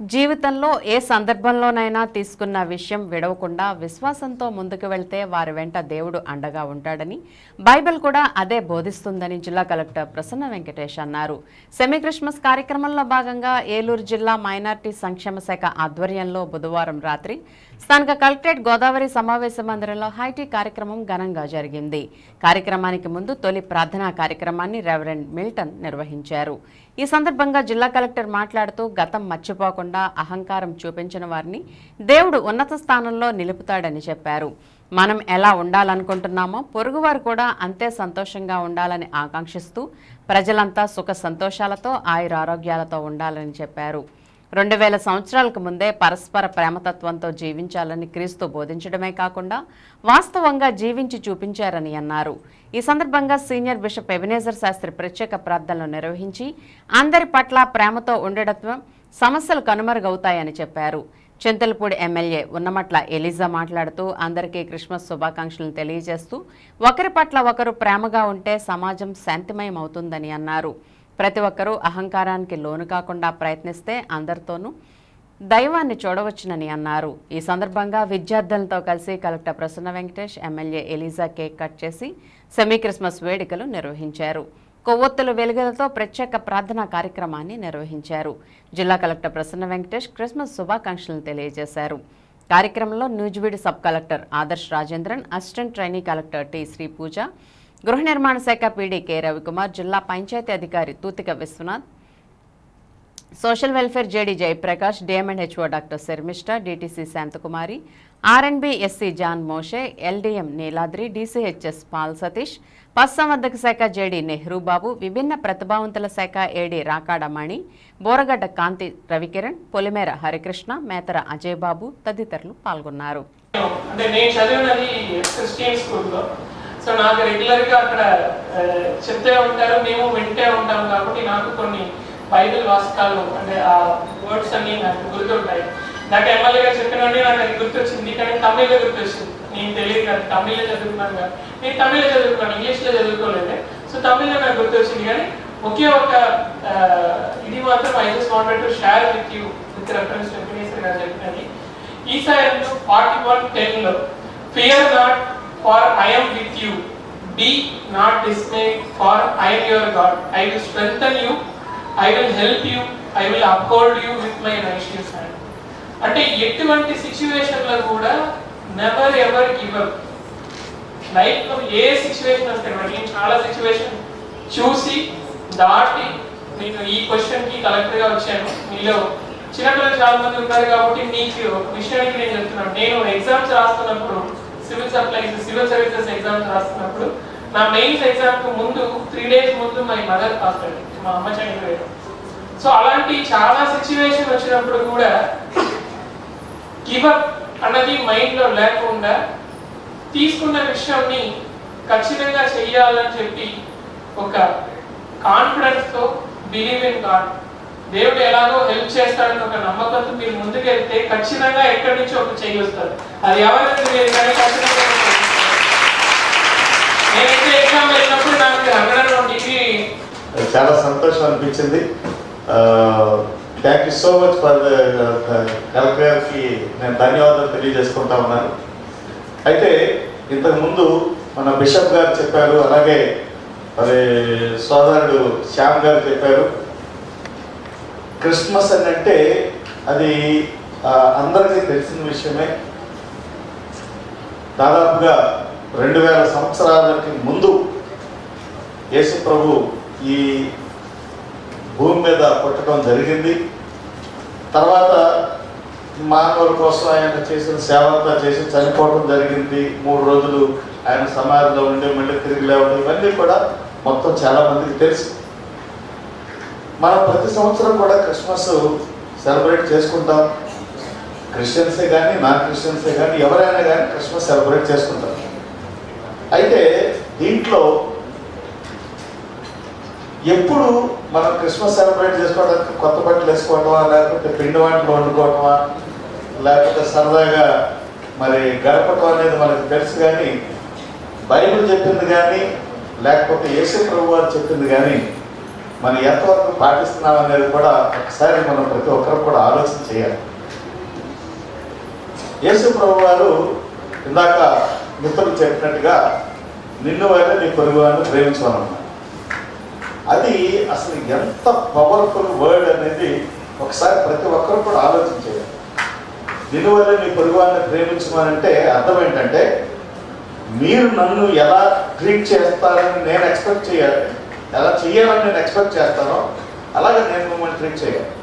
జీవితంలో ఏ సందర్భంలోనైనా తీసుకున్న విషయం విడవకుండా విశ్వాసంతో ముందుకు వెళ్తే వారి వెంట దేవుడు అండగా ఉంటాడని బైబిల్ కూడా అదే బోధిస్తుందని జిల్లా కలెక్టర్ ప్రసన్న వెంకటేష్ అన్నారు. సెమీ క్రిస్మస్ కార్యక్రమంలో భాగంగా ఏలూరు జిల్లా మైనార్టీ సంక్షేమ శాఖ ఆధ్వర్యంలో బుధవారం రాత్రి స్థానిక కలెక్టరేట్ గోదావరి సమావేశ మందిరంలో హైటీ కార్యక్రమం ఘనంగా జరిగింది. కార్యక్రమానికి ముందు తొలి ప్రార్థనా కార్యక్రమాన్ని రెవరెండ్ మిల్టన్ నిర్వహించారు. ఈ సందర్భంగా జిల్లా కలెక్టర్ మాట్లాడుతూ గతం మర్చిపోకుండా అహంకారం చూపించిన వారిని దేవుడు ఉన్నత స్థానంలో నిలుపుతాడని చెప్పారు. మనం ఎలా ఉండాలనుకుంటున్నామో పొరుగువారు కూడా అంతే సంతోషంగా ఉండాలని ఆకాంక్షిస్తూ ప్రజలంతా సుఖ సంతోషాలతో ఆయురారోగ్యాలతో ఉండాలని చెప్పారు. రెండు వేల సంవత్సరాలకు ముందే పరస్పర ప్రేమతత్వంతో జీవించాలని క్రీస్తు బోధించడమే కాకుండా వాస్తవంగా జీవించి చూపించారని అన్నారు. ఈ సందర్భంగా సీనియర్ బిషప్ ఎబినేజర్ శాస్త్రి ప్రత్యేక ప్రార్థనలు నిర్వహించి అందరి పట్ల ప్రేమతో ఉండటం సమస్యలు కనుమరుగవుతాయని చెప్పారు. చింతలపూడి ఎమ్మెల్యే ఉన్నమట్ల ఎలిజా మాట్లాడుతూ అందరికీ క్రిస్మస్ శుభాకాంక్షలను తెలియజేస్తూ ఒకరి పట్ల ఒకరు ప్రేమగా ఉంటే సమాజం శాంతిమయం అవుతుందని అన్నారు. ప్రతి ఒక్కరూ అహంకారానికి లోను కాకుండా ప్రయత్నిస్తే అందరితోనూ దైవాన్ని చూడవచ్చునని అన్నారు. ఈ సందర్భంగా విద్యార్థులతో కలిసి collector Prasanna Venkatesh MLA Eliza cake cut చేసి సెమీ క్రిస్మస్ వేడుకలు నిర్వహించారు. కొవ్వొత్తుల వెలుగులతో ప్రత్యేక ప్రార్థనా కార్యక్రమాన్ని నిర్వహించారు. జిల్లా కలెక్టర్ ప్రసన్న వెంకటేష్ క్రిస్మస్ శుభాకాంక్షలను తెలియజేశారు. కార్యక్రమంలో Nuzvid sub collector Adarsh Rajendran assistant trainee collector T Sri Pooja గృహ నిర్మాణ శాఖ పీడీ కె రవికుమార్ జిల్లా పంచాయతీ అధికారి Thuthika Viswanath social welfare JD Jayaprakash DM and HO doctor Sharmishta DTC Santhakumari RNB SC John Moshe LDM Niladri DCHS Paul Satish పశుసంవర్ధక శాఖ JD Nehru Babu విభిన్న ప్రతిభావంతుల శాఖ ఏడీ రాకాడమణి బోరగడ్డ కాంతి రవికిరణ్ పొలిమేర హరికృష్ణ మేతర అజయ్ బాబు తదితరులు పాల్గొన్నారు. అంటే నేను చదివినది సో నాకు రెగ్యులర్గా అక్కడ చెప్తే ఉంటారు మేము వింటే ఉంటాం కాబట్టి నాకు కొన్ని బైబిల్ వాస్తకాలు అంటే ఆ వర్డ్స్ అన్ని నాకు గుర్తుంటాయి. నాకు ఎమ్మెల్యే గారు చెప్పిన నుండి నాకు అది గుర్తొచ్చింది కానీ తమిళ్ళో గుర్తొచ్చింది. నేను తెలియదు కానీ తమిళ్ళో చదువుకున్నాను కానీ నేను తమిళ్ళో చదువుకున్నాను ఇంగ్లీష్లో చదువుకోలేదు. సో తమిళ్ళో నాకు గుర్తొచ్చింది కానీ ఒకే ఒక ఇది మాత్రం I just wanted to share with you with reference Venkateswara గారు చెప్పినది. ఈసారి ఫార్టీ వన్ టెన్లో fear not for I'm with you be not dismay for I'm your God I will strengthen you I will help you I will uphold you with my righteous hand అంటే ఎటువంటి సిచ్యువేషన్లో కూడా never ever give up లైఫ్లో ఏ situation వస్తే నేను చాలా situation చూసి దాటి నేను ఈ క్వశ్చన్కి గా వచ్చాను. మీలో చిన్నపిల్లలు చాలా మంది ఉన్నారు కాబట్టి మీకు ఒక విషయానికి నేను చెప్తున్నాను. నేను ఎగ్జామ్స్ రాస్తున్నప్పుడు civil supply civil services exams రాస్తున్నప్పుడు నా మెయిన్స్ ఎగ్జామ్కు ముందు త్రీ డేస్ ముందు మై మదర్ పాస్ మా అమ్మ చనిపోయారు. సో అలాంటి చాలా సిచ్యువేషన్ వచ్చినప్పుడు కూడా గివ్ అప్ అన్నది మైండ్లో లేకుండా తీసుకున్న విషయాన్ని ఖచ్చితంగా చెయ్యాలని చెప్పి ఒక కాన్ఫిడెన్స్తో బిలీవ్ ఇన్ గాడ్ దేవుడు ఎలాగో హెల్ప్ చేస్తాడని ఒక నమ్మకంతో మీరు ముందుకెళ్తే ఖచ్చితంగా ఎక్కడి నుంచి ఒక చెయ్యి వస్తారు అది ఎవరైతే లేదు కానీ ఖచ్చితంగా నేనైతే ఎగ్జామ్ వెళ్ళినప్పుడు నాకు హండ్రెడ్ డిగ్రీ చాలా సంతోషం అనిపించింది. Thank you so much for collector గారికి నేను ధన్యవాదాలు తెలియజేసుకుంటా ఉన్నాను. అయితే ఇంతకుముందు మన బిషప్ గారు చెప్పారు అలాగే మరి సోదరుడు శ్యామ్ గారు చెప్పారు. క్రిస్మస్ అని అంటే అది అందరికీ తెలిసిన విషయమే. దాదాపుగా రెండు వేల సంవత్సరాలకి ముందు యేసు ప్రభు ఈ భూమి మీద పుట్టడం జరిగింది. తర్వాత మానవుల కోసం ఆయన చేసిన సేవ అంతా చేసి చనిపోవడం జరిగింది. మూడు రోజులు ఆయన సమాధిలో ఉండి మళ్ళీ తిరిగి లేవడం ఇవన్నీ కూడా మొత్తం చాలా మందికి తెలుసు. మనం ప్రతి సంవత్సరం కూడా క్రిస్మస్ సెలబ్రేట్ చేసుకుంటాం. క్రిస్టియన్సే కానీ నాన్ క్రిస్టియన్సే కానీ ఎవరైనా కానీ క్రిస్మస్ సెలబ్రేట్ చేసుకుంటాం. అయితే దీంట్లో ఎప్పుడు మనం క్రిస్మస్ సెలబ్రేట్ చేసుకోవడానికి కొత్త బట్టలు వేసుకోవటమా లేకపోతే పిండి వంటలు వండుకోవటమా లేకపోతే సరదాగా మరి గడపటం అనేది మనకు తెలుసు కానీ బైబిల్ చెప్పింది కానీ లేకపోతే యేసు ప్రభు వారు చెప్పింది కానీ మనం ఎంతవరకు పాటిస్తున్నాం అనేది కూడా ఒకసారి మనం ప్రతి ఒక్కరు కూడా ఆలోచన చేయాలి. యేసు ప్రభు వారు ఇందాక మిత్రులు చెప్పినట్టుగా నిన్ను వల్ల నీ పొరుగు వారిని ప్రేమించమన్నారు అది అసలు ఎంత పవర్ఫుల్ వర్డ్ అనేది ఒకసారి ప్రతి ఒక్కరు కూడా ఆలోచన చేయాలి. నిన్ను వల్ల నీ పొరుగువాన్ని ప్రేమించమనంటే అర్థం ఏంటంటే మీరు నన్ను ఎలా ట్రీట్ చేస్తారని నేను ఎక్స్పెక్ట్ చేయాలి. ఎలా చేయాలని నేను ఎక్స్పెక్ట్ చేస్తానో అలాగే నేను మిమ్మల్ని ట్రీట్ చేయాలి.